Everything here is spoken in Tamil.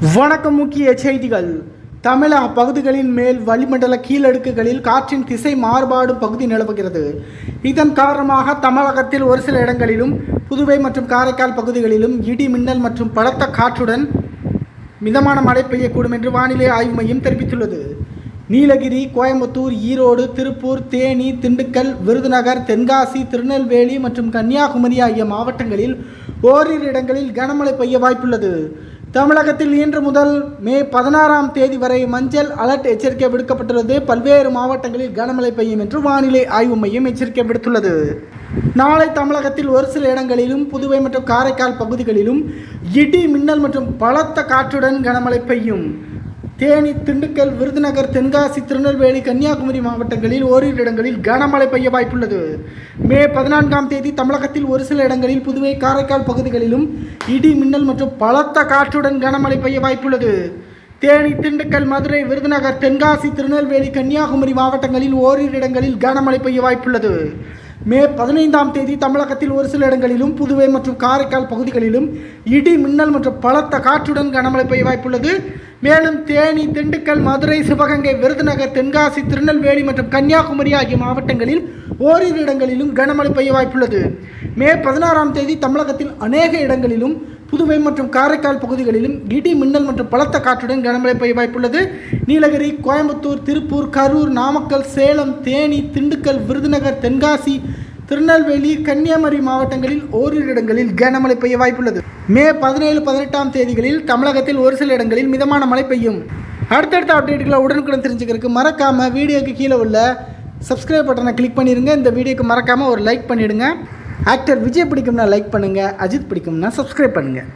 வணக்கம் முக்கிய செய்திகள். தமிழக பகுதிகளின் மேல் வளிமண்டல கீழடுக்குகளில் காற்றின் திசை மாறுபாடு பகுதி நிலவுகிறது. இதன் காரணமாக தமிழகத்தில் ஒரு சில இடங்களிலும் புதுவை மற்றும் காரைக்கால் பகுதிகளிலும் இடி மின்னல் மற்றும் பலத்த காற்றுடன் மிதமான மழை பெய்யக்கூடும் என்று வானிலை ஆய்வு மையம் தெரிவித்துள்ளது. நீலகிரி கோயம்புத்தூர் ஈரோடு திருப்பூர் தேனி திண்டுக்கல் விருதுநகர் தென்காசி திருநெல்வேலி மற்றும் கன்னியாகுமரி ஆகிய மாவட்டங்களில் ஓரிரு இடங்களில் கனமழை பெய்ய வாய்ப்புள்ளது. தமிழகத்தில் இன்று முதல் மே பதினாறாம் தேதி வரை மஞ்சள் அலர்ட் எச்சரிக்கை விடுக்கப்பட்டுள்ளது. பல்வேறு மாவட்டங்களில் கனமழை பெய்யும் என்று வானிலை ஆய்வு மையம் எச்சரிக்கை விடுத்துள்ளது. நாளை தமிழகத்தில் ஒரு சில இடங்களிலும் புதுவை மற்றும் காரைக்கால் பகுதிகளிலும் இடி மின்னல் மற்றும் பலத்த காற்றுடன் கனமழை பெய்யும். தேனி திண்டுக்கல் விருதுநகர் தென்காசி திருநெல்வேலி கன்னியாகுமரி மாவட்டங்களில் ஓரிரு இடங்களில் கனமழை பெய்ய வாய்ப்புள்ளது. மே பதினான்காம் தேதி தமிழகத்தில் ஒரு சில இடங்களில் புதுவை காரைக்கால் பகுதிகளிலும் இடி மின்னல் மற்றும் பலத்த காற்றுடன் கனமழை பெய்ய வாய்ப்புள்ளது. தேனி திண்டுக்கல் மதுரை விருதுநகர் தென்காசி திருநெல்வேலி கன்னியாகுமரி மாவட்டங்களில் ஓரிரு இடங்களில் கனமழை பெய்ய வாய்ப்புள்ளது. மே பதினைந்தாம் தேதி தமிழகத்தில் ஒரு சில இடங்களிலும் புதுவை மற்றும் காரைக்கால் பகுதிகளிலும் இடி மின்னல் மற்றும் பலத்த காற்றுடன் கனமழை பெய்ய வாய்ப்புள்ளது. மேலும் தேனி திண்டுக்கல் மதுரை சிவகங்கை விருதுநகர் தென்காசி திருநெல்வேலி மற்றும் கன்னியாகுமரி ஆகிய மாவட்டங்களில் ஓரிரு இடங்களிலும் கனமழை பெய்ய வாய்ப்புள்ளது. மே பதினாறாம் தேதி தமிழகத்தில் அநேக இடங்களிலும் புதுவை மற்றும் காரைக்கால் பகுதிகளிலும் இடி மின்னல் மற்றும் பலத்த காற்றுடன் கனமழை பெய்ய வாய்ப்புள்ளது. நீலகிரி கோயம்புத்தூர் திருப்பூர் கரூர் நாமக்கல் சேலம் தேனி திண்டுக்கல் விருதுநகர் தென்காசி திருநெல்வேலி கன்னியாகுமரி மாவட்டங்களில் ஓரிரு இடங்களில் கனமழை பெய்ய வாய்ப்புள்ளது. மே பதினேழு பதினெட்டாம் தேதிகளில் தமிழகத்தில் ஒரு சில இடங்களில் மிதமான மழை பெய்யும். அடுத்தடுத்த அப்டேட்டுகளை உடனுக்குடன் தெரிஞ்சுக்கிறதுக்கு மறக்காமல் வீடியோக்கு கீழே உள்ள சப்ஸ்கிரைப் பட்டனை கிளிக் பண்ணிடுங்க இந்த வீடியோக்கு மறக்காமல் ஒரு லைக் பண்ணிவிடுங்க ஆக்டர் விஜய் பிடிக்கும்னா லைக் பண்ணுங்கள் அஜித் பிடிக்கும்னா சப்ஸ்கிரைப் பண்ணுங்கள்